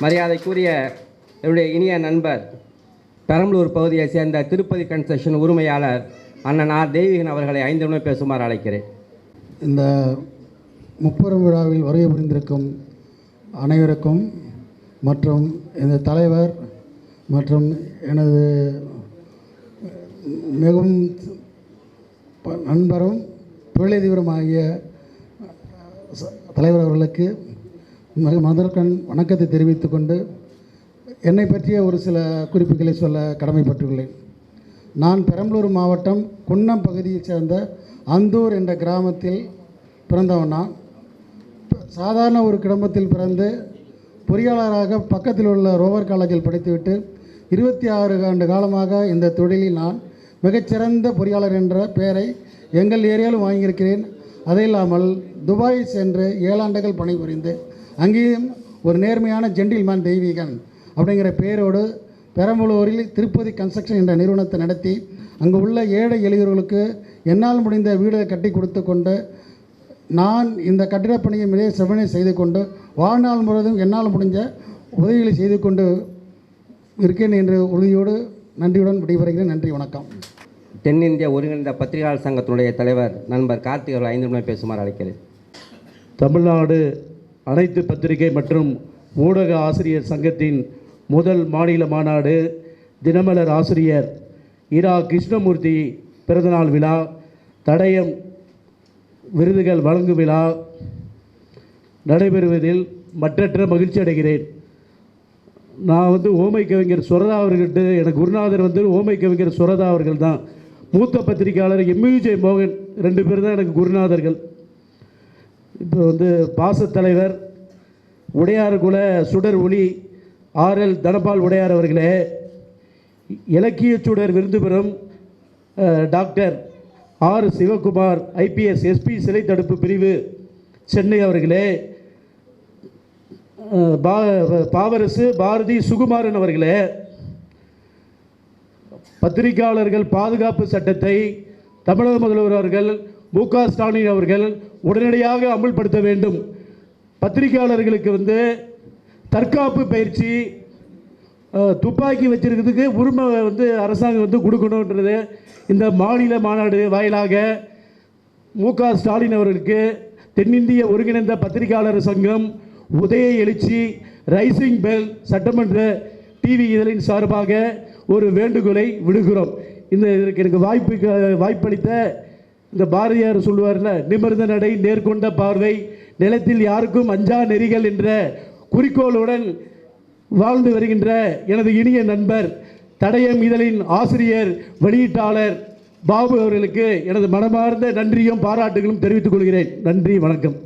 மரியாதைக்குரிய என்னுடைய இனிய நண்பர் பெரம்பலூர் பகுதியை சேர்ந்த திருப்பதி கன்ஸ்ட்ரக்ஷன் உரிமையாளர் அண்ணன் ஆர். தெய்வீகன் அவர்களை ஐந்து நிமிடம் பேசுமாறு அழைக்கிறேன். இந்த முப்பெரும் விழாவில் வருகை புரிந்திருக்கும் அனைவருக்கும் மற்றும் இந்த தலைவர் மற்றும் எனது மிகவும் ப- நண்பரும் தொழிலதிபரும் ஆகிய தலைவர் அவர்களுக்கு மிக முதற்கண் வணக்கத்தை தெரிவித்துக் கொண்டு என்னை பற்றிய ஒரு சில குறிப்புகளை சொல்ல கடமைப்பட்டுள்ளேன். நான் பெரம்பலூர் மாவட்டம் குன்னம் பகுதியைச் சேர்ந்த அந்தூர் என்ற கிராமத்தில் பிறந்தவன் சாதாரண ஒரு குடும்பத்தில் பிறந்து பொறியாளராக பக்கத்தில் உள்ள ரோவர் காலேஜில் படித்துவிட்டு இருபத்தி ஆறு ஆண்டு காலமாக இந்த தொழிலில் நான் மிகச்சிறந்த பொறியாளர் என்ற பெயரை எங்கள் ஏரியாவில் வாங்கியிருக்கிறேன். அது இல்லாமல் துபாய் சென்று ஏழாண்டுகள் பணிபுரிந்து அங்கேயும் ஒரு நேர்மையான ஜென்டில்மேன் தெய்வீகன் அப்படிங்கிற பெயரோடு பெரம்பலூரில் திருப்பதி கன்ஸ்ட்ரக்ஷன் என்ற நிறுவனத்தை நடத்தி அங்கு உள்ள ஏழை எளியவர்களுக்கு என்னால் முடிந்த வீடுகளை கட்டி கொடுத்து கொண்டு நான் இந்த கட்டிடப் பணியை மிக செவனை செய்து கொண்டு வாழ்நாள் முழுவதும் என்னால் முடிஞ்ச உதவிகளை செய்து கொண்டு இருக்கேன் என்ற உறுதியோடு நன்றியுடன் விடைபெறுகிறேன். நன்றி வணக்கம். தென்னிந்திய ஒருங்கிணைந்த பத்திரிகையாளர் சங்கத்தினுடைய தலைவர் நண்பர் கார்த்திக் அவர்கள் ஐந்து நிமிடம் பேசுமாறு அழைக்கிறேன். தமிழ்நாடு அனைத்து பத்திரிகை மற்றும் ஊடக ஆசிரியர் சங்கத்தின் முதல் மாநில மாநாடு தினமலர் ஆசிரியர் இரா கிருஷ்ணமூர்த்தி பிறந்தநாள் விழா தடயம் விருதுகள் வழங்கும் விழா நடைபெறுவதில் மற்றற்ற மகிழ்ச்சி அடைகிறேன். நான் வந்து ஓமை கவிஞர் சுரதா அவர்கள்ட்ட எனக்கு குருநாதர் வந்து ஓமை கவிஞர் சுரதா அவர்கள் தான் மூத்த பத்திரிகையாளர் எம்யூஜே மோகன் ரெண்டு பேர் தான் எனக்கு குருநாதர்கள். இப்போ வந்து பாசத்தலைவர் உடையார் குல சுடர் ஒளி ஆர்எல் தனபால் உடையார் அவர்களே இலக்கிய சுடர் விருது பெறும் doctor R Sivakumar IPS SP சிலை தடுப்பு பிரிவு சென்னை அவர்களே பா பாவரசு பாரதி சுகுமாரன் அவர்களே பத்திரிகையாளர்கள் பாதுகாப்பு சட்டத்தை தமிழக முதல்வர் அவர்கள் மு க ஸ்டாலின் அவர்கள் உடனடியாக அமல்படுத்த வேண்டும். பத்திரிகையாளர்களுக்கு வந்து தற்காப்பு பயிற்சி துப்பாக்கி வச்சிருக்கிறதுக்கு உரிமை வந்து அரசாங்கம் வந்து கொடுக்கணுன்றது இந்த மாநில மாநாடு வாயிலாக மு க ஸ்டாலின் அவர்களுக்கு தென்னிந்திய ஒருங்கிணைந்த பத்திரிகையாளர் சங்கம் உதய எழுச்சி ரைசிங் பெல் சட்டமன்ற டிவி இதழின் சார்பாக ஒரு வேண்டுகோளை விடுகிறோம் இந்த இதற்கு எனக்கு வாய்ப்பு வாய்ப்பளித்த இந்த பாரதியார் சொல்லுவார்ல நிமிர்ந்த நடை நேர்கொண்ட பார்வை நிலத்தில் யாருக்கும் அஞ்சா நெறிகள் என்ற குறிக்கோளுடன் வாழ்ந்து வருகின்ற எனது இனிய நண்பர் தடயம் இதழின் ஆசிரியர் வெளியீட்டாளர் பாபு அவர்களுக்கு எனது மனமார்ந்த நன்றியும் பாராட்டுகளும் தெரிவித்துக் கொள்கிறேன். நன்றி வணக்கம்.